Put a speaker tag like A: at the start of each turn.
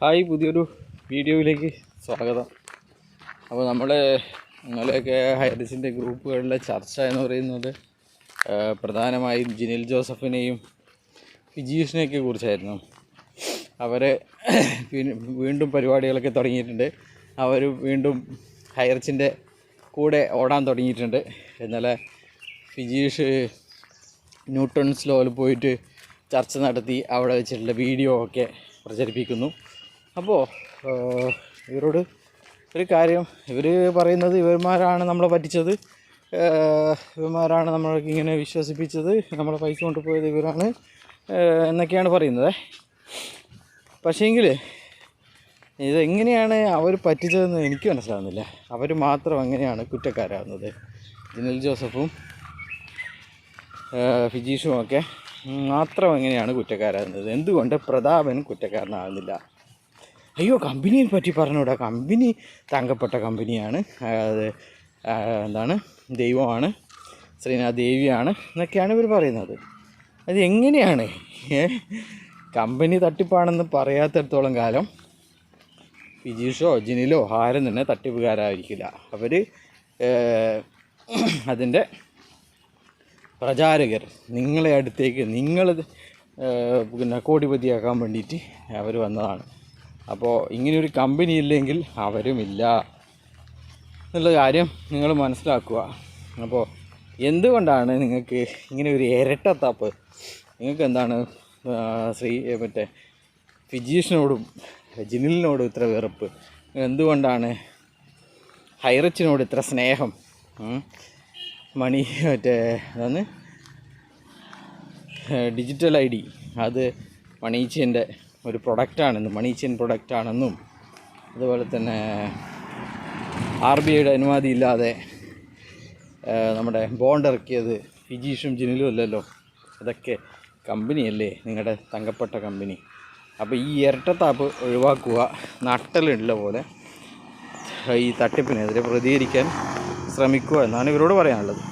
A: Hi പുതിയൊരു വീഡിയോയിലേക്ക് സ്വാഗതം. അപ്പോൾ നമ്മൾ ഇന്നലെയൊക്കെ ഹൈറിസിന്റെ ഗ്രൂപ്പുകളിലെ ചർച്ച എന്ന് പറയുന്നത് പ്രധാനമായും ജിനിൽ ജോസഫിനെയും ഫിജീഷിനെയൊക്കെ കുറിച്ചായിരുന്നു. പിന്നെ വീണ്ടും പരിപാടികളൊക്കെ തുടങ്ങിയിട്ടുണ്ട്. അവർ വീണ്ടും ഹയർസിന്റെ കൂടെ ഓടാൻ തുടങ്ങിയിട്ടുണ്ട്. എന്നാൽ ഫിജീഷ് ന്യൂട്ടൺസ് സ്ലോയിൽ പോയിട്ട് ചർച്ച നടത്തി അവിടെ വെച്ചിട്ടുള്ള വീഡിയോ ഒക്കെ പ്രചരിപ്പിക്കുന്നു. അപ്പോൾ ഇവരോട് ഒരു കാര്യം ഇവർ പറയുന്നത് ഇവന്മാരാണ് നമ്മളെ പറ്റിച്ചത്. ഇവന്മാരാണ് നമ്മളൊക്കെ ഇങ്ങനെ വിശ്വസിപ്പിച്ചത് നമ്മളെ പൈസ കൊണ്ടുപോയത് ഇവരാണ് എന്നൊക്കെയാണ് പറയുന്നത്. പക്ഷേങ്കിൽ ഇതെങ്ങനെയാണ് അവർ പറ്റിച്ചതെന്ന് എനിക്ക് മനസ്സിലാകുന്നില്ല അവർ മാത്രം എങ്ങനെയാണ് കുറ്റക്കാരാകുന്നത്. ജിനൽ ജോസഫും ഫിജീഷും ഒക്കെ മാത്രം എങ്ങനെയാണ് കുറ്റക്കാരാകുന്നത്. എന്തുകൊണ്ട് പ്രതാപൻ കുറ്റക്കാരനാകുന്നില്ല? അയ്യോ കമ്പനിയെ പറ്റി പറഞ്ഞുകൂടാ കമ്പനി തങ്കപ്പെട്ട കമ്പനിയാണ്. അത് എന്താണ്? ദൈവമാണ്. ശ്രീനാഥ് ദേവിയാണ് എന്നൊക്കെയാണ് ഇവർ പറയുന്നത്. അത് എങ്ങനെയാണ്? കമ്പനി തട്ടിപ്പാണെന്ന് പറയാത്തിടത്തോളം കാലം ഫിജീഷോ ജിനിലോ ആരും തന്നെ തട്ടിപ്പുകാരായിരിക്കില്ല. അവർ അതിന്റെ പ്രചാരകർ. നിങ്ങളെ അടുത്തേക്ക് നിങ്ങൾ പിന്നെ കോടിപതിയാക്കാൻ വേണ്ടിയിട്ട് അവർ വന്നതാണ്. അപ്പോൾ ഇങ്ങനെയൊരു കമ്പനി ഇല്ലെങ്കിൽ അവരുമില്ല. എന്നുള്ള കാര്യം നിങ്ങൾ മനസ്സിലാക്കുക. അപ്പോൾ എന്തുകൊണ്ടാണ് നിങ്ങൾക്ക് ഇങ്ങനെ ഒരു ഇരട്ടത്താപ്പ്? നിങ്ങൾക്ക് എന്താണ് ശ്രീ മറ്റേ ഫിജീഷിനോടും ജിനിലിനോടും ഇത്ര വെറുപ്പ്? എന്തുകൊണ്ടാണ് ഹൈറച്ചിനോട് ഇത്ര സ്നേഹം? മണി മറ്റേ അതാണ് ഡിജിറ്റൽ ഐ ഡി. അത് മണീച്ചിയന്റെ ഒരു പ്രൊഡക്റ്റാണെന്നും മണീച്ചിയൻ പ്രൊഡക്റ്റാണെന്നും അതുപോലെ തന്നെ ആർ ബി ഐയുടെ അനുമതി ഇല്ലാതെ നമ്മുടെ ബോണ്ട് ഇറക്കിയത് ഫിജീഷും ജിനിലും അല്ലല്ലോ. അതൊക്കെ കമ്പനിയല്ലേ നിങ്ങളുടെ തങ്കപ്പെട്ട കമ്പനി. അപ്പോൾ ഈ ഇരട്ടത്താപ്പ് ഒഴിവാക്കുക നട്ടലുള്ള പോലെ ഈ തട്ടിപ്പിനെതിരെ പ്രതികരിക്കാൻ ശ്രമിക്കുക എന്നാണ് ഇവരോട് പറയാനുള്ളത്.